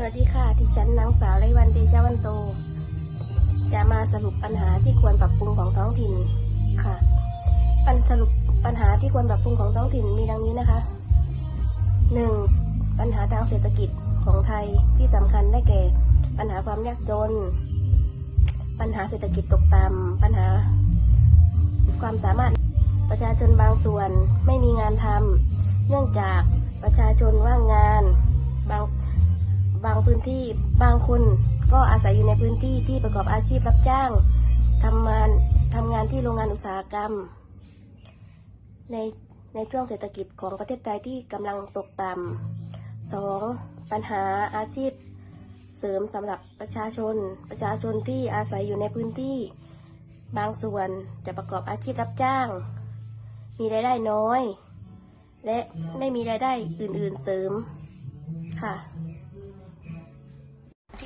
สวัสดีค่ะ ดิฉันนางสาวไรวันเดชะวันโต จะมาสรุปปัญหาที่ควรปรับปรุงของท้องถิ่นค่ะ ปัญสรุปปัญหาที่ควรปรับปรุงของท้องถิ่นมีดังนี้นะคะหนึ่งปัญหาทางเศรษฐกิจของไทยที่สำคัญได้แก่ ปัญหาความยากจน ปัญหาเศรษฐกิจตกต่ำปัญหา ความสามารถประชาชนบางส่วนไม่มีงานทำเนื่องจากประชาชนว่างงาน ที่บางคนก็อาศัยอยู่ในพื้นที่ที่ประกอบอาชีพรับจ้างทำงานทำงานที่โรงงานอุตสาหกรรม ในในช่วงเศรษฐกิจของประเทศไทยที่กำลังตกต่ำสองปัญหาอาชีพเสริมสำหรับประชาชน ประชาชนที่อาศัยอยู่ในพื้นที่ บางส่วนจะประกอบอาชีพรับจ้าง มีรายได้น้อย และไม่มีรายได้อื่น ๆเสริมค่ะ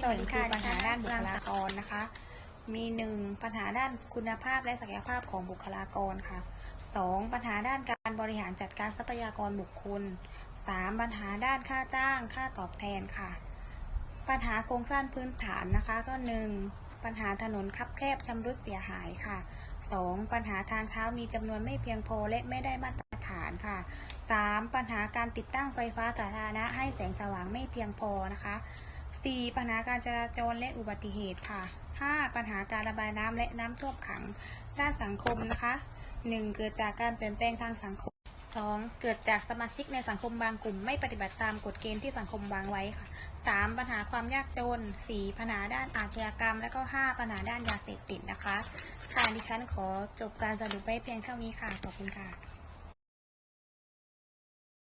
ที่หนึ่งคือปัญหาด้านบุคลากรนะคะ มีหนึ่งปัญหาด้านคุณภาพและศักยภาพของบุคลากรค่ะสองปัญหาด้านการบริหารจัดการทรัพยากรบุคคลสามปัญหาด้านค่าจ้าง ค่าตอบแทนค่ะ ปัญหาโครงสร้างพื้นฐานนะคะ ก็หนึ่งปัญหาถนนคับแคบชำรุดเสียหายค่ะสองปัญหาทางเท้ามีจำนวนไม่เพียงพอและไม่ได้มาตรฐานค่ะสามปัญหาการติดตั้งไฟฟ้าสาธารณะให้แสงสว่างไม่เพียงพอนะคะ 4. ปัญหาการจราจรและอุบัติเหตุค่ะ 5. ปัญหาการระบายน้ำและน้ำท่วมขัง ด้านสังคมนะคะ 1. เกิดจากการเปลี่ยนแปลงทางสังคม 2. เกิดจากสมาชิกในสังคมบางกลุ่ม ไม่ปฏิบัติตามกฎเกณฑ์ที่สังคมวางไว้ค่ะ 3. ปัญหาความยากจน 4. ปัญหาด้านอาชญากรรม และก็ 5. ปัญหาด้านยาเสพติดนะคะ ค่ะ ดิฉันขอจบการสรุปไว้เพียงเท่านี้ค่ะ ขอบคุณค่ะ